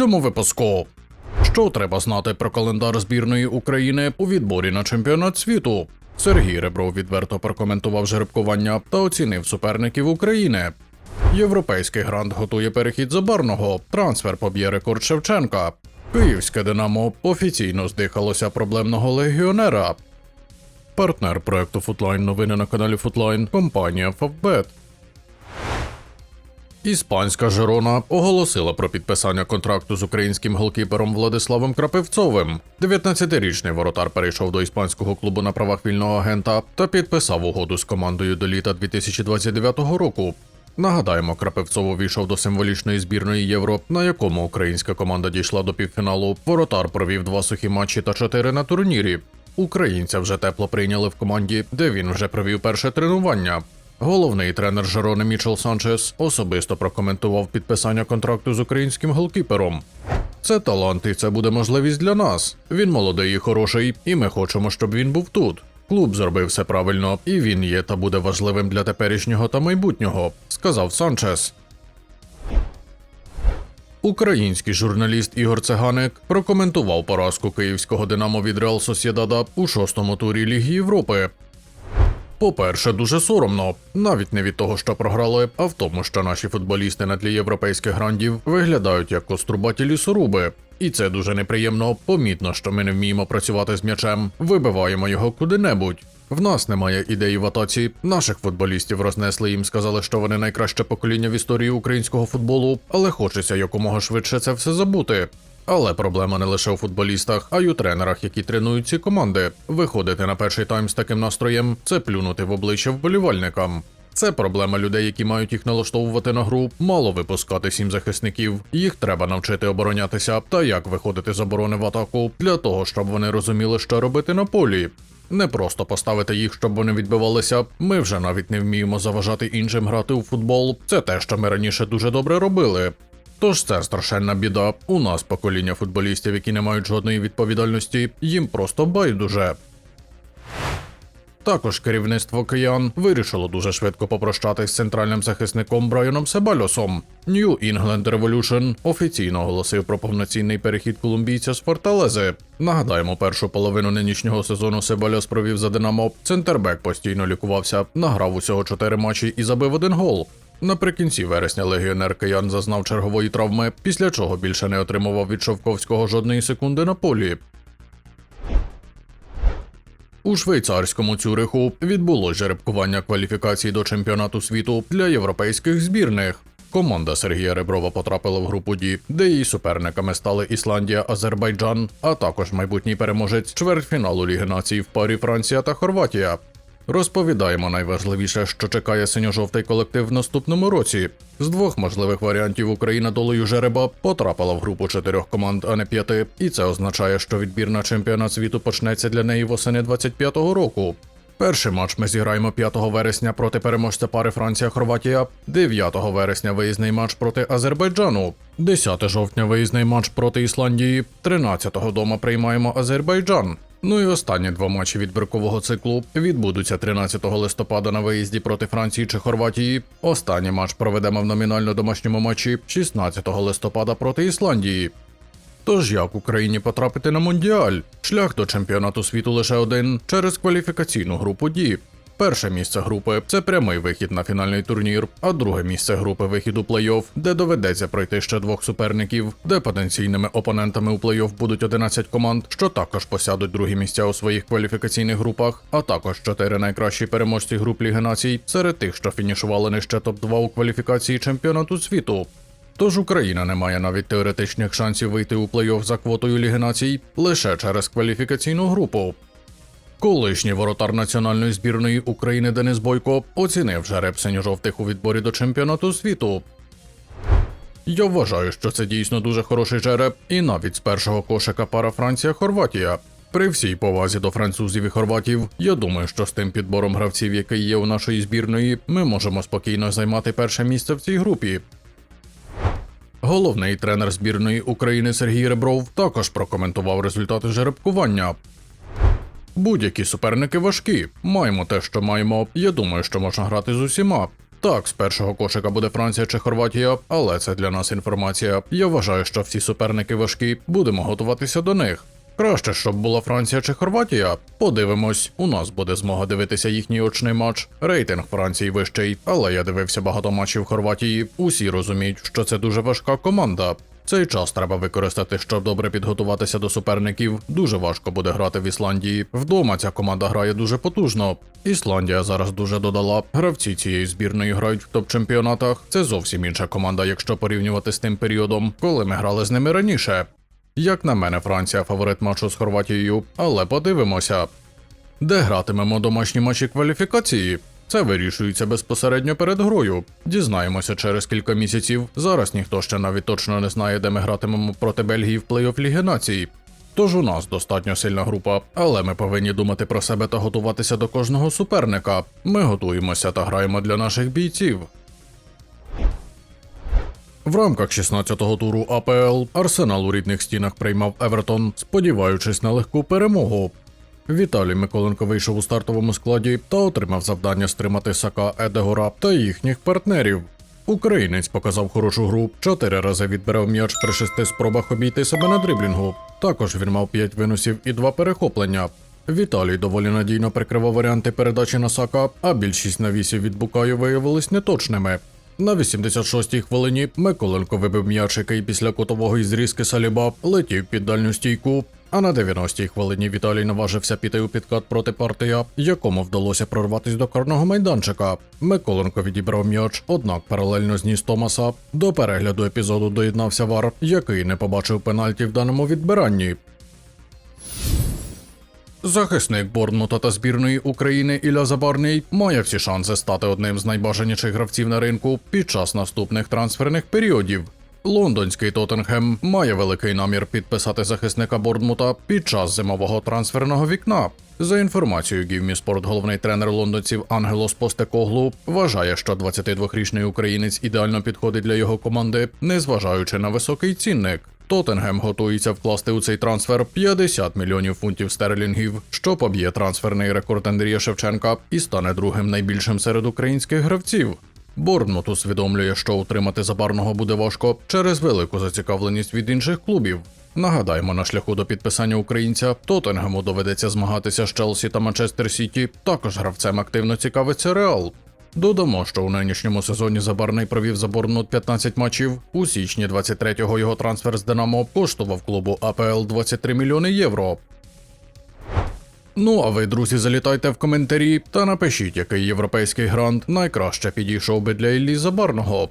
цьому випуску. Що треба знати про календар збірної України у відборі на чемпіонат світу? Сергій Ребров відверто прокоментував жеребкування та оцінив суперників України. Європейський грант готує перехід Забарного. Трансфер поб'є рекорд Шевченка. Київське Динамо офіційно здихалося проблемного легіонера. Партнер проекту Футлайн новини на каналі Футлайн компанія Фавбет. Іспанська Жерона оголосила про підписання контракту з українським голкіпером Владиславом Крапивцовим. 19-річний воротар перейшов до іспанського клубу на правах вільного агента та підписав угоду з командою до літа 2029 року. Нагадаємо, Крапивцов увійшов до символічної збірної Євро, на якому українська команда дійшла до півфіналу. Воротар провів два сухі матчі та чотири на турнірі. Українця вже тепло прийняли в команді, де він вже провів перше тренування. Головний тренер Жерони Мічел Санчес особисто прокоментував підписання контракту з українським голкіпером. Це талант, і це буде можливість для нас. Він молодий і хороший, і ми хочемо, щоб він був тут. Клуб зробив все правильно, і він є та буде важливим для теперішнього та майбутнього, сказав Санчес. Український журналіст Ігор Цеганик прокоментував поразку київського Динамо від Реал Сосєдада у шостому турі Ліги Європи. По-перше, дуже соромно, навіть не від того, що програли, а в тому, що наші футболісти на тлі європейських грандів виглядають як кострубаті лісоруби. І це дуже неприємно. Помітно, що ми не вміємо працювати з м'ячем, вибиваємо його куди-небудь. В нас немає ідеї в атаці. Наших футболістів рознесли їм, сказали, що вони найкраще покоління в історії українського футболу, але хочеться якомога швидше це все забути. Але проблема не лише у футболістах, а й у тренерах, які тренують ці команди. Виходити на перший тайм з таким настроєм це плюнути в обличчя вболівальникам. Це проблема людей, які мають їх налаштовувати на гру, мало випускати сім захисників. Їх треба навчити оборонятися та як виходити з оборони в атаку для того, щоб вони розуміли, що робити на полі. Не просто поставити їх, щоб вони відбивалися. Ми вже навіть не вміємо заважати іншим грати у футбол. Це те, що ми раніше дуже добре робили. Тож це страшенна біда. У нас покоління футболістів, які не мають жодної відповідальності, їм просто байдуже. Також керівництво киян вирішило дуже швидко попрощатись з центральним захисником Брайаном Себальосом. New England Revolution офіційно оголосив про повноцінний перехід колумбійця з Форталези. Нагадаємо, першу половину нинішнього сезону Себальос провів за Динамо. Центрбек постійно лікувався, награв усього чотири матчі і забив один гол. Наприкінці вересня легіонер киян зазнав чергової травми, після чого більше не отримував від Шовковського жодної секунди на полі. У швейцарському Цюриху відбулось жеребкування кваліфікації до чемпіонату світу для європейських збірних. Команда Сергія Реброва потрапила в групу Ді, де її суперниками стали Ісландія, Азербайджан, а також майбутній переможець чвертьфіналу Ліги націй в парі Франція та Хорватія. Розповідаємо найважливіше, що чекає синьо-жовтий колектив в наступному році. З двох можливих варіантів Україна долею жереба потрапила в групу чотирьох команд, а не п'яти. І це означає, що відбір на чемпіонат світу почнеться для неї восени 25-го року. Перший матч ми зіграємо 5 вересня проти переможця пари Франція-Хорватія, 9 вересня виїзний матч проти Азербайджану, 10 жовтня виїзний матч проти Ісландії, 13-го дома приймаємо Азербайджан. Ну і останні два матчі від відбіркового циклу відбудуться 13 листопада на виїзді проти Франції чи Хорватії. Останній матч проведемо в номінально домашньому матчі 16 листопада проти Ісландії. Тож як Україні потрапити на Мондіаль? Шлях до чемпіонату світу лише один через кваліфікаційну групу Ді. Перше місце групи це прямий вихід на фінальний турнір, а друге місце групи вихід у плей-офф, де доведеться пройти ще двох суперників, де потенційними опонентами у плей-офф будуть 11 команд, що також посядуть другі місця у своїх кваліфікаційних групах, а також чотири найкращі переможці груп Ліги націй серед тих, що фінішували нижче топ-2 у кваліфікації чемпіонату світу. Тож Україна не має навіть теоретичних шансів вийти у плей-офф за квотою Ліги націй лише через кваліфікаційну групу. Колишній воротар національної збірної України Денис Бойко оцінив жереб синьо-жовтих у відборі до чемпіонату світу. Я вважаю, що це дійсно дуже хороший жереб, і навіть з першого кошика пара Франція-Хорватія. При всій повазі до французів і хорватів, я думаю, що з тим підбором гравців, який є у нашої збірної, ми можемо спокійно займати перше місце в цій групі. Головний тренер збірної України Сергій Ребров також прокоментував результати жеребкування. Будь-які суперники важкі. Маємо те, що маємо. Я думаю, що можна грати з усіма. Так, з першого кошика буде Франція чи Хорватія, але це для нас інформація. Я вважаю, що всі суперники важкі, будемо готуватися до них. Краще, щоб була Франція чи Хорватія. Подивимось, у нас буде змога дивитися їхній очний матч. Рейтинг Франції вищий, але я дивився багато матчів Хорватії. Усі розуміють, що це дуже важка команда. Цей час треба використати, щоб добре підготуватися до суперників. Дуже важко буде грати в Ісландії. Вдома ця команда грає дуже потужно. Ісландія зараз дуже додала. Гравці цієї збірної грають в топ-чемпіонатах. Це зовсім інша команда, якщо порівнювати з тим періодом, коли ми грали з ними раніше. Як на мене, Франція фаворит матчу з Хорватією, але подивимося. Де гратимемо домашні матчі кваліфікації? Це вирішується безпосередньо перед грою. Дізнаємося через кілька місяців. Зараз ніхто ще навіть точно не знає, де ми гратимемо проти Бельгії в плей-офф Ліги Націй. Тож у нас достатньо сильна група, але ми повинні думати про себе та готуватися до кожного суперника. Ми готуємося та граємо для наших бійців. В рамках 16-го туру АПЛ Арсенал у рідних стінах приймав Евертон, сподіваючись на легку перемогу. Віталій Миколенко вийшов у стартовому складі та отримав завдання стримати Сака Едегора та їхніх партнерів. Українець показав хорошу гру, чотири рази відбирав м'яч при шести спробах обійти себе на дриблінгу. Також він мав п'ять виносів і два перехоплення. Віталій доволі надійно прикривав варіанти передачі на Сака, а більшість навісів від Букаю виявились неточними. На 86-й хвилині Миколенко вибив м'яч, який після кутового зрізки Саліба летів під дальню стійку. А на 90-й хвилині Віталій наважився піти у підкат проти партія, якому вдалося прорватися до карного майданчика. Миколенко відібрав м'яч, однак паралельно зніс Томаса. До перегляду епізоду доєднався Вар, який не побачив пенальті в даному відбиранні. Захисник Борнмута та збірної України Ілля Забарний має всі шанси стати одним з найбажаніших гравців на ринку під час наступних трансферних періодів. Лондонський Тоттенхем має великий намір підписати захисника Борнмута під час зимового трансферного вікна. За інформацією Гівміспорт, головний тренер лондонців Ангелос Постекоглу вважає, що 22-річний українець ідеально підходить для його команди, незважаючи на високий цінник. Тоттенгем готується вкласти у цей трансфер 50 мільйонів фунтів стерлінгів, що поб'є трансферний рекорд Андрія Шевченка і стане другим найбільшим серед українських гравців. Борнмут усвідомлює, що утримати забарного буде важко через велику зацікавленість від інших клубів. Нагадаємо, на шляху до підписання українця Тоттенгему доведеться змагатися з Челсі та Манчестер Сіті. Також гравцем активно цікавиться Реал. Додамо, що у нинішньому сезоні Забарний провів за Борнмут 15 матчів. У січні 23-го його трансфер з Динамо коштував клубу АПЛ 23 мільйони євро. Ну а ви, друзі, залітайте в коментарі та напишіть, який європейський грант найкраще підійшов би для Іллі Забарного.